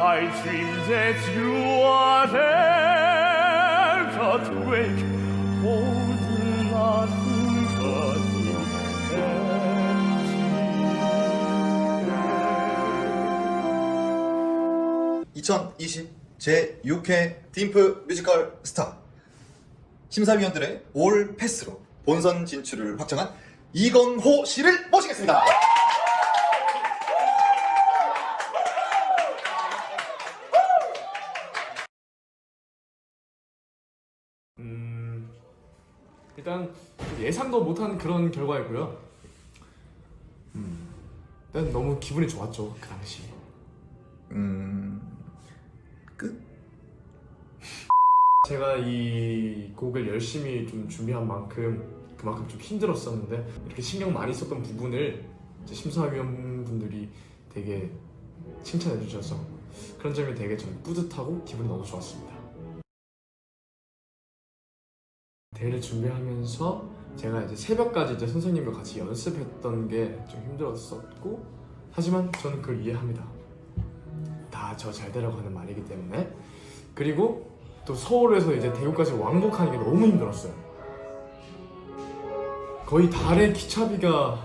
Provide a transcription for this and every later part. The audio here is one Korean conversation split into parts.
I dreamed that you are there, but wake, holding nothing but the empty 2020 제6회 딤프 뮤지컬 스타 심사위원들의 올 패스로 본선 진출을 확정한 이건호 씨를 모시겠습니다. 일단 예상도 못한 그런 결과이고요. 음, 일단 너무 기분이 좋았죠 그 당시. 음... 끝? 제가 이 곡을 열심히 좀 준비한 만큼 그만큼 좀 힘들었었는데 이렇게 신경 많이 썼던 부분을 이제 심사위원 분들이 되게 칭찬해 주셔서 그런 점이 되게 좀 뿌듯하고 기분이 너무 좋았습니다. 대회를 준비하면서 제가 이제 새벽까지 이제 선생님과 같이 연습했던 게 좀 힘들었었고 하지만 저는 그걸 이해합니다. 다 저 잘 되라고 하는 말이기 때문에 그리고 또 서울에서 이제 대구까지 왕복하는 게 너무 힘들었어요. 거의 달에 기차비가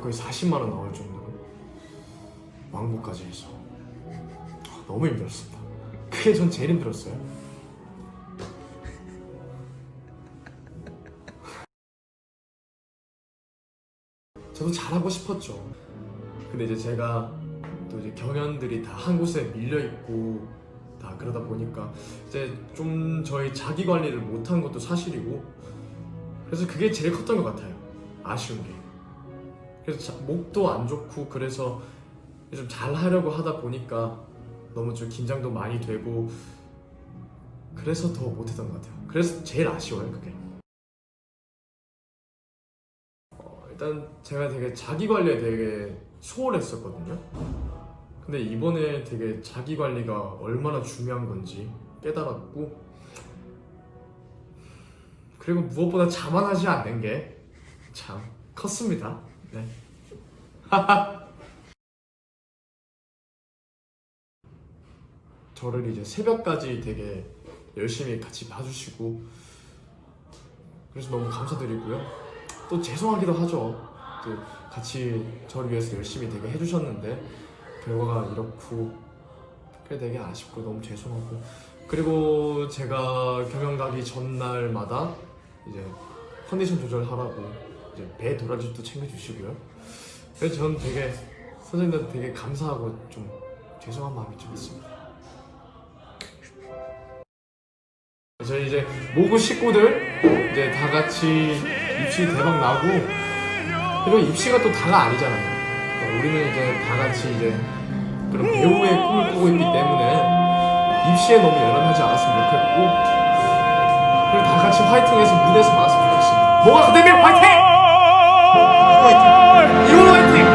거의 40만 원 나올 정도로 왕복까지 해서 아, 너무 힘들었습니다. 그게 전 제일 힘들었어요. 저도 잘하고 싶었죠. 근데 이제 제가 또 이제 경연들이 다 한 곳에 밀려 있고 다 그러다 보니까 이제 좀 저희 자기 관리를 못한 것도 사실이고 그래서 그게 제일 컸던 것 같아요. 아쉬운 게. 그래서 자- 목도 안 좋고 그래서 좀 잘하려고 하다 보니까 너무 좀 긴장도 많이 되고 그래서 더 못했던 것 같아요. 그래서 제일 아쉬워요 그게. 일단 제가 되게 자기 관리에 되게 소홀했었거든요. 근데 이번에 되게 자기 관리가 얼마나 중요한 건지 깨달았고 그리고 무엇보다 자만하지 않는 게 참 컸습니다. 네. 저를 이제 새벽까지 되게 열심히 같이 봐주시고 그래서 너무 감사드리고요. 또 죄송하기도 하죠. 또 같이 저를 위해서 열심히 되게 해주셨는데 결과가 이렇고 그게 되게 아쉽고 너무 죄송하고 그리고 제가 경영 가기 전날마다 이제 컨디션 조절하라고 이제 배 도라지도 챙겨주시고요. 그래서 저는 되게 선생님들한테 되게 감사하고 좀 죄송한 마음이 좀 있습니다. 저희 이제 모구 식구들 이제 다 같이 입시 대박 나고 그리고 입시가 또 다가 아니잖아요. 그러니까 우리는 이제 다 같이 이제 그런 배우의 꿈을 꾸고 있기 때문에 입시에 너무 연연하지 않았으면 좋겠고 그리고 다 같이 화이팅해서 무대에서 나왔으면 좋겠습니다. 모가 아카데미 화이팅! 화이팅! 이건 화이팅!